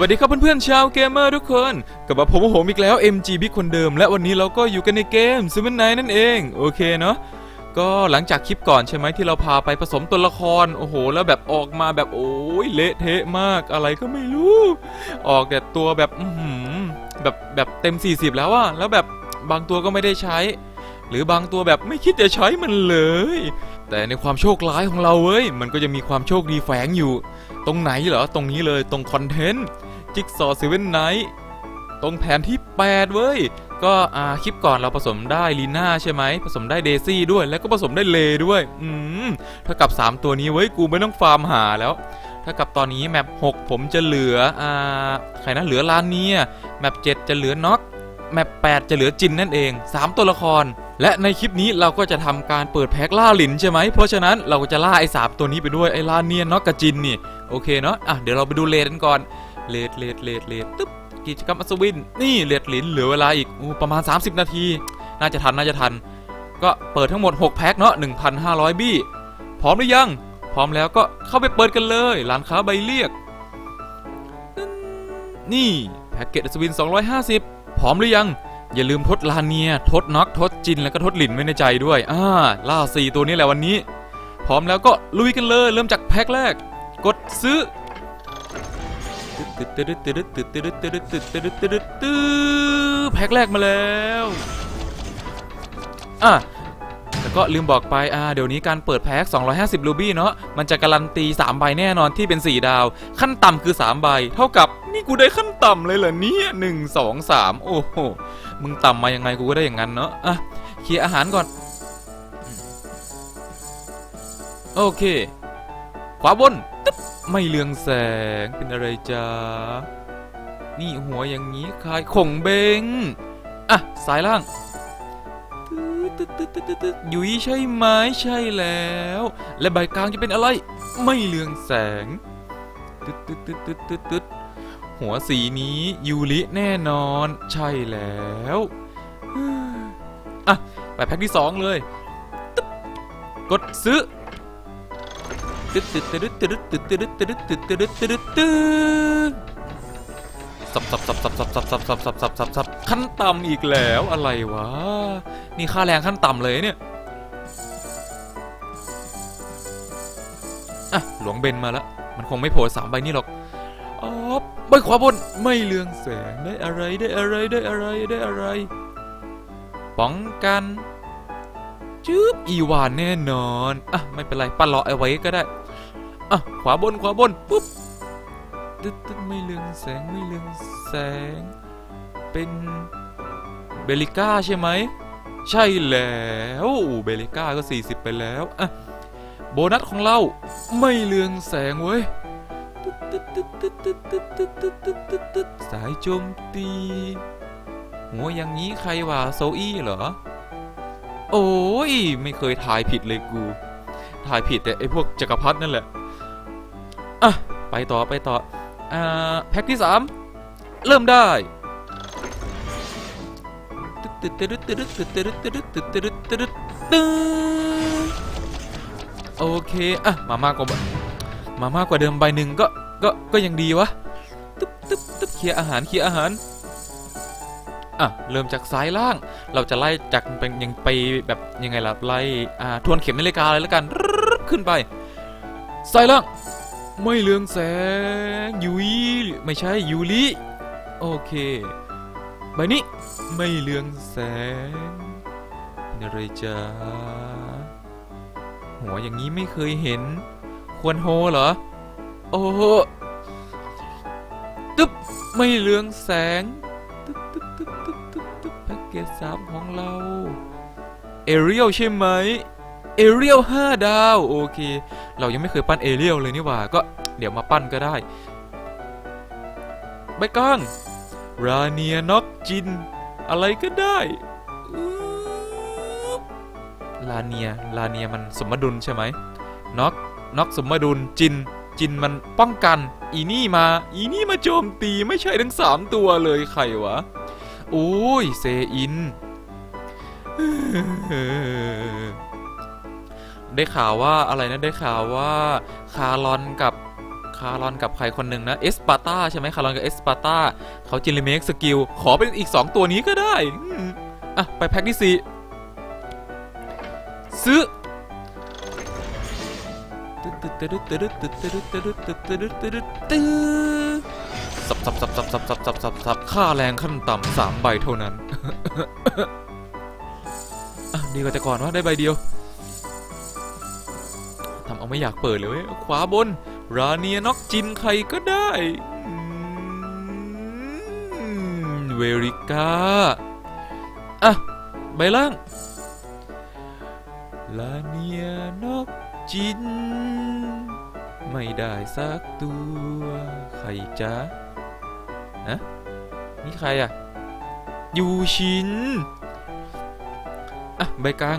วัสดีครับเพื่อนๆชาวเกมเมอร์ทุกคนกลับมาผมผมอีกแล้ว MG Big คนเดิม และวันนี้เราก็อยู่กันในเกมซูเปอร์ไนนั่นเองโอเคเนาะก็หลังจากคลิปก่อนใช่ไหมที่เราพาไปผสมตัวละครโอ้โห แล้วแบบออกมาแบบโอ้ยเละเทะมากอะไรก็ไม่รู้ ออกแต่ตัวแบบอืแบบแบบเต็ม 40 แล้วอะแล้วแบบบางตัวก็ไม่ได้ใช้ หรือบางตัวแบบไม่คิดจะใช้มันเลย แต่ในความโชคร้ายของเราเว้ยมันก็จะมีความโชคดีแฝงอยู่ ตรงไหนเหรอตรงนี้เลยตรงคอนเทนต์ จิ๊กซอเซเว่นไนท์ตรงแผนที่ 8 เว้ย ก็อ่าคลิปก่อนเราผสมได้ลีน่าใช่ไหม ผสมได้เดซี่ด้วย แล้วก็ผสมได้เลด้วย อืมถ้ากับ 3 ตัวนี้เว้ย กูไม่ต้องฟาร์มหาแล้ว ถ้ากับตอนนี้แมป6ผมจะเหลือ อ่า ใครนะ เหลือลานเนียแมป7จะเหลือน็อกแมป8จะเหลือจินนั่นเอง 3 ตัวละคร และในคลิปนี้เราก็จะทำการเปิดแพ็คล่าหลินใช่ไหม เพราะฉะนั้นเราก็จะล่าไอ้สามตัวนี้ไปด้วย ไอ้ลานเนียน็อกกับจินนี่ โอเคเนาะ อะ เดี๋ยวเราไปดูเลทกันก่อน เลทเลทเลทเลทตึ๊บกิจกรรมอัศวิน นี่เลทหลินเหลือเวลาอีกอประมาณ 30 นาที น่าจะทันน่าจะทัน ก็เปิดทั้งหมด 6 แพ็คเนาะ1,500 บี้ พร้อมหรือยัง พร้อมแล้วก็เข้าไปเปิดกันเลยร้านค้าใบเรียก นี่แพ็กเกจอัศวิน 250 พร้อมหรือยัง อย่าลืมทดลานเนีย ทดน็อกทดจินแล้วก็ทดหลินไว้ในใจด้วยอ่าล่าสี่ตัวนี้แหละวันนี้ พร้อมแล้วก็ลุยกันเลย เริ่มจากแพ็คแรก กดซื้อ ตึ๊ดตึ๊ดตึ๊ดตึ๊ดตึ๊ดตึ๊ดตึ๊ดตึ๊ดตึ๊ดตึ๊ดตึ๊ดแพ็คแรกมาแล้วอะแล้วก็ลืมบอกไปอ่าเดี๋ยวนี้การเปิดแพ็ค250รูบี้เนาะมันจะการันตี 3 ใบแน่นอนที่เป็น 4 ดาว ขั้นต่ำคือ 3 ใบ เท่ากับนี่กูได้ขั้นต่ำเลยเหรอเนี่ยหนึ่งสองสามโอ้โหมึงต่ำมายังไงกูก็ได้อย่างนั้นเนาะอะเคลียร์อาหารก่อน โอเค ขวาบน ไม่เลืองแสงเป็นอะไรจ้านี่หัวอย่างนี้คลายข่งเบงอะสายล่างตึ๊ดตึ๊ดตึ๊ดตึ๊ดตึ๊ดยุ้ยใช่ไหมใช่แล้ว และใบกลางจะเป็นอะไร ไม่เลืองแสงตึ๊ดตึ๊ดตึ๊ดตึ๊ดตึ๊ดตึ๊ดหัวสีนี้ยูริแน่นอน ใช่แล้วอะไปแพ็คที่สองเลย กดซื้อ ตึ๊บกดซื้อตึ๊ดตึ๊ดตึ๊ดตึ๊ดตึ๊ดตึ๊ดตึ๊ดตึ๊ดตึ๊ดตึ๊ดตึ๊ดตึ๊ดตึ๊ดสับสับสับสับสับสับสับสับสับสับสับสับขั้นต่ำอีกแล้วอะไรวะนี่ค่าแรงขั้นต่ำเลยเนี่ยอะหลวงเบนมาแล้วมันคงไม่โผล่สามใบนี่หรอกอ๋อใบขวาบนไม่เลืองแสงได้อะไรได้อะไรได้อะไรได้อะไรป้องกันจืบอีวานแน่นอนอะไม่เป็นไรปั้นรอเอาไว้ก็ได้ อะขวาบนขวาบนปุ๊บตึ๊ดตึ๊ดไม่เลืองแสงไม่เลืองแสง เป็นเบลิก้าใช่ไหม ใช่แล้วเบลิก้าก็ 40 ไปแล้วอะโบนัสของเราไม่เลืองแสงเว้ยตึ๊ตตึ๊ตตึ๊ตตึ๊ตตึ๊ตตึ๊ตตึ๊ตตึ๊ตสายโจมตีหัวอย่างนี้ใครวะโซอี้เหรอ โอ้ย ไม่เคยถ่ายผิดเลยกู ถ่ายผิดแต่ไอพวกจักรพรรดินั่นแหละ อะ ไปต่อไปต่ออ่าแพ็คที่ 3 เริ่มได้ตึ๊ดตึ๊ดตึ๊ดตึ๊ดตึ๊ดตึ๊ดตึ๊ดตึ๊ดตึ๊ดตึ๊ดโอเค อะ มามากกว่ามามากกว่าเดิมใบหนึ่งก็ ก็ ก็ยังดีวะ ตึ๊บตึ๊บตึ๊บเคลียร์อาหารเคลียร์อาหาร อะ เริ่มจากซ้ายล่าง เราจะไล่จากเป็นยังไปแบบยังไงล่ะ ไล่ อ่า ทวนเข็มนาฬิกาเลยแล้วกัน ขึ้นไป ซ้ายล่าง ไม่เลืองแสงยุยไม่ใช่ยูริโอเคใบนี้ไม่เลืองแสงเป็นอะไรจ้าหัวอย่างนี้ไม่เคยเห็น ควรโฮเหรอ โอ้ตึ๊บไม่เลืองแสงตึ๊บตึ๊บตึ๊บตึ๊บตึ๊บตึ๊บแพ็กเกจสามของเรา เอเรียลใช่ไหม เอเรียลห้าดาว โอเค เรายังไม่เคยปั้นเอเรียลเลยนี่หว่า ก็เดี๋ยวมาปั้นก็ได้ ใบกล้างราเนียน็อกจิน อะไรก็ได้อืบลาเนียลาเนียมันสมดุลใช่ไหมน็อกน็อกสมดุลจิน จินมันป้องกัน อีนี่มา อีนี่มาโจมตีไม่ใช่ทั้งสามตัวเลยใครวะ โอ้ย เซอิน ได้ข่าวว่าอะไรนะได้ข่าวว่าคารอนกับคารอนกับใครคนหนึ่งนะเอสปาตาใช่ไหมคารอนกับเอสปาตาเขาจินรีเมคสกิลขอเป็นอีก 2 ตัวนี้ก็ได้อะไปแพ็คที่สี่ซื้อสับสับสับสับสับสับสับสับสับค่าแรงขั้นต่ำสามใบเท่านั้น ดีกว่าแต่ก่อนว่าได้ใบเดียว ไม่อยากเปิดเลยขวาบน ราเนียน็อกจินใครก็ได้เวริก้าอะใบล่างลาเนียน็อกจิน ไม่ได้สักตัว ใครจ๊ะฮะนี่ใครอะ ยูชิน อะ ใบกลาง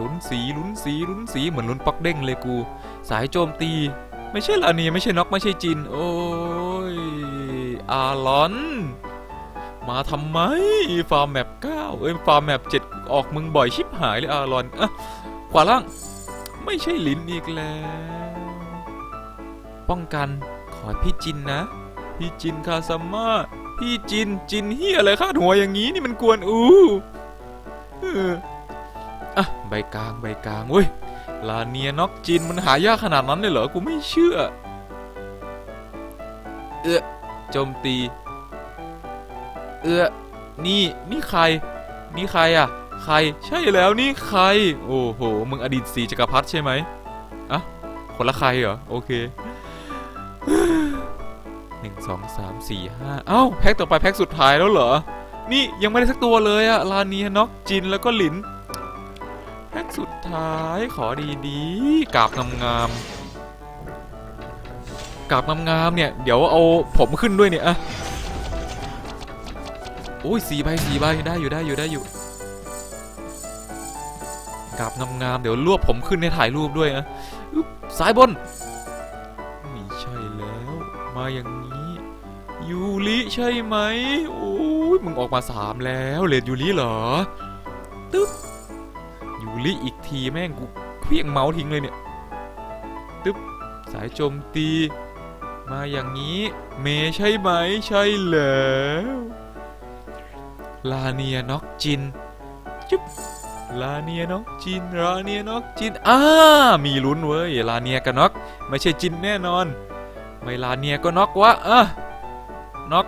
ลุ้นสีลุ้นสีลุ้นสีเหมือนลุ้นปักเด้งเลยกู สายโจมตี ไม่ใช่ลานีไม่ใช่น็อกไม่ใช่จิน โอ้ยอาลอน มาทำไมฟาร์มแมป9เอ้ยฟาร์มแมป7ออกมึงบ่อยชิบหายเลยอาลอนอะขวาล่าง ไม่ใช่ลินอีกแล้ว ป้องกันขอพี่จินนะ พี่จินคาซัมาพี่จินจินเฮียอะไรคาดหัวอย่างนี้นี่มันกวนอูเอะใบกลางใบกลางเว้ยลาเนียน็อกจินมันหายากขนาดนั้นเลยเหรอกูไม่เชื่อ เอื้อโจมตี เอื้อนี่นี่ใคร นี่ใครอะ ใครใช่แล้วนี่ใคร โอ้โหมึงอดีตสีจักรพรรดิใช่ไหมอะคนละใครเหรอโอเคหนึ่งสองสามสี่ห้าเอ้าแพ็คต่อไปแพ็คสุดท้ายแล้วเหรอ นี่ยังไม่ได้สักตัวเลยอะลาเนียน็อกจินแล้วก็หลิน สุดท้ายขอดีๆกราบงามๆกราบงามๆเนี่ย เดี๋ยวเอาผมขึ้นด้วยเนี่ยอะโอ้ยสี่ใบสี่ใบได้อยู่ได้อยู่ได้อยู่กราบงามๆเดี๋ยวรวบผมขึ้นให้ถ่ายรูปด้วยอะอึ๊บซ้ายบนไม่ใช่แล้ว มาอย่างนี้ยูริใช่ไหมโอ้ยมึงออกมาสามแล้วเลดยูริเหรอตึ๊บ ยูริอีกทีแม่งกูเคลี้ยงเมาส์ทิ้งเลยเนี่ย ตึ๊บ สายโจมตี มาอย่างนี้ เมย์ใช่ไหม ใช่แล้ว ลาเนียน็อกจิน จุ๊บ ลาเนียน็อกจิน ลาเนียน็อกจิน อ้า มีลุ้นเว้ย ลาเนียกับน็อก ไม่ใช่จินแน่นอน ไม่ลาเนียก็น็อกวะอะน็อก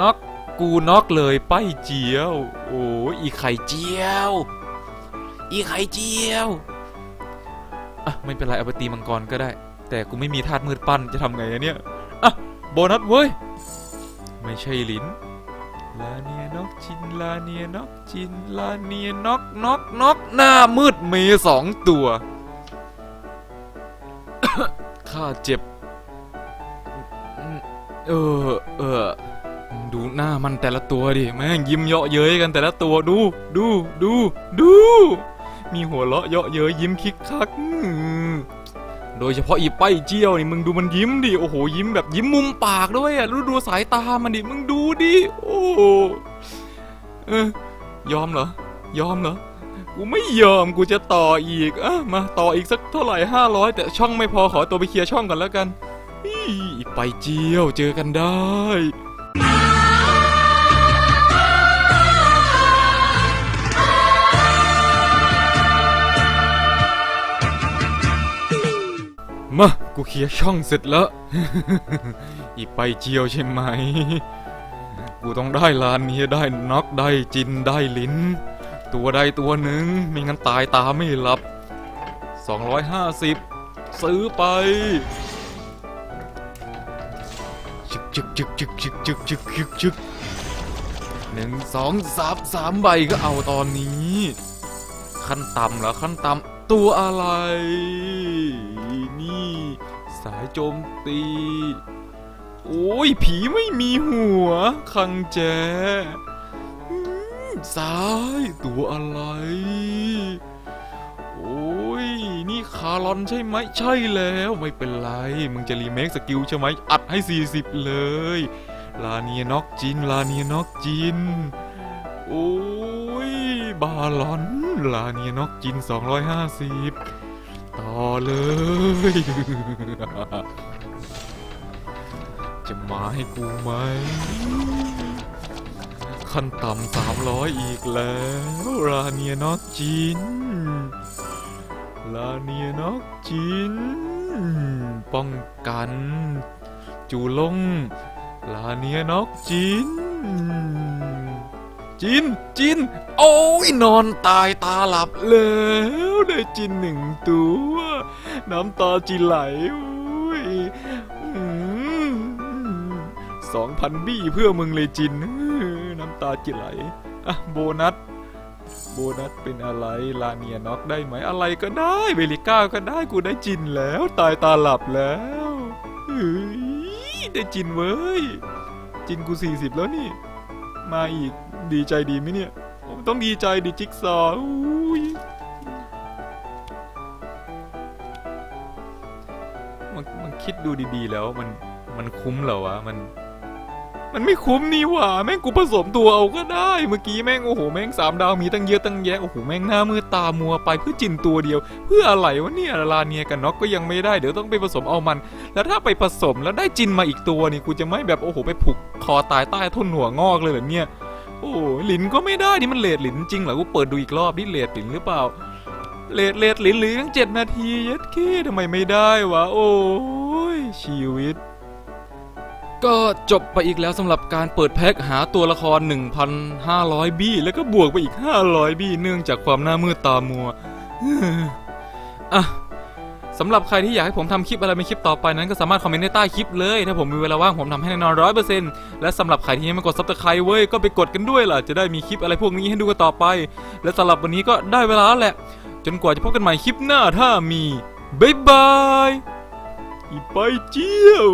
น็อกกูน็อกเลยไปเจียว โอ้ยอีไข่เจียว อีไข่เจียว อะ ไม่เป็นไรเอาไปตีมังกรก็ได้ แต่กูไม่มีธาตุมืดปั้นจะทำไงอะเนี่ย อะ โบนัสเว้ย ไม่ใช่ลิ้นลาเนียน็อกจินลาเนียน็อกจินลาเนียน็อกน็อกน็อกหน้ามืดมย์สองตัวข้าเจ็บ เออเออดูหน้ามันแต่ละตัวดิ แม่งยิ้มเยาะเย้ยกันแต่ละตัวดู ดู ดู ดู มีหัวเราะเยาะเย้ยยิ้มคิกคักโดยเฉพาะอีป้ายเจียวนี่มึงดูมันยิ้มดิโอ้โหยิ้มแบบยิ้มมุมปากด้วยอะดูดูสายตามันดิมึงดูดิโอ้เออยอมเหรอยอมเหรอกูไม่ยอมกูจะต่ออีกอะมาต่ออีกสักเท่าไหร่ห้าร้อยแต่ช่องไม่พอขอตัวไปเคลียร์ช่องก่อนแล้วกันอีไปเจียวเจอกันได้ มา กูเคลียร์ช่องเสร็จแล้ว อีไปเจียวใช่ไหม กูต้องได้ลานนี้ได้น็อกได้จินได้ลิ้น ตัวใดตัวหนึ่งไม่งั้นตายตาไม่หลับ 250 ซื้อไปจึกจึกจึกจึกจึกจึกจึกจึกจึกหนึ่งสองสามสามใบก็เอาตอนนี้ ขั้นต่ำเหรอขั้นต่ำตัวอะไร สายโจมตี โอ้ย ผีไม่มีหัว คังแจอืมซ้ายตัวอะไร โอ้ย นี่คารอนใช่ไหม ใช่แล้วไม่เป็นไร มึงจะรีเมคสกิลใช่ไหม อัดให้ 40 เลย ลาเนียน็อกจิน ลาเนียน็อกจิน โอ้ย บาลอน ลาเนียน็อกจิน 250 ต่อเลย จะมาให้กูไหม ขั้นต่ำสามร้อยอีกแล้วลาเนียน็อกจินลาเนียน็อกจินป้องกัน จูลงลาเนียน็อกจิน จินจิน โอ้ยนอนตายตาหลับแล้วได้จินหนึ่งตัว น้ำตาจิไหลอุ้ยสองพันบี้เพื่อมึงเลยจิน น้ำตาจิไหลอะโบนัส โบนัสเป็นอะไร ลาเนียน็อกได้ไหมอะไรก็ได้เบลิก้าก็ได้กูได้จินแล้ว ตายตาหลับแล้วเฮ้ยได้จินเว้ย จินกูสี่สิบแล้วนี่ มาอีก ดีใจดีไหมเนี่ยผมต้องดีใจดิจิ๊กซออุ้ยมันมันคิดดูดีๆแล้วมันมันคุ้มเหรอวะ มัน มันไม่คุ้มนี่หว่าแม่งกูผสมตัวเอาก็ได้ เมื่อกี้แม่งโอ้โหแม่งสามดาวมีตั้งเยอะตั้งแยะโอ้โหแม่งหน้ามือตามัวไปเพื่อจินตัวเดียว เพื่ออะไรวะเนี่ยลาเนียกับน็อกก็ยังไม่ได้เดี๋ยวต้องไปผสมเอามัน แล้วถ้าไปผสมแล้วได้จินมาอีกตัวนี่กูจะไม่แบบโอ้โหไปผูกคอตายใต้ทุ่นหัวงอกเลยเหรอเนี่ย โอ้หลินก็ไม่ได้นี่มันเลดหลินจริงเหรอกูเปิดดูอีกรอบนี่เลดหลินหรือเปล่าเลดเลดหลินหรือตั้งเจ็ดนาทีย็ดเคทำไมไม่ได้วะโอ้ยชีวิต ก็จบไปอีกแล้วสำหรับการเปิดแพ็คหาตัวละคร 1,500 บี้ แล้วก็บวกไปอีก 500 บี้เนื่องจากความหน้ามืดตามัวอะ สำหรับใครที่อยากให้ผมทำคลิปอะไรเป็นคลิปต่อไปนั้นก็สามารถคอมเมนต์ในใต้คลิปเลย ถ้าผมมีเวลาว่างผมทำให้แน่นอนร้อยเปอร์เซ็นต์และสำหรับใครที่ยังไม่กดซับสไครต์เว้ยก็ไปกดกันด้วยล่ะจะได้มีคลิปอะไรพวกนี้ให้ดูกันต่อไป และสำหรับวันนี้ก็ได้เวลาแล้วแหละ จนกว่าจะพบกันใหม่คลิปหน้าถ้ามีบ๊ายบายอีไปเจียว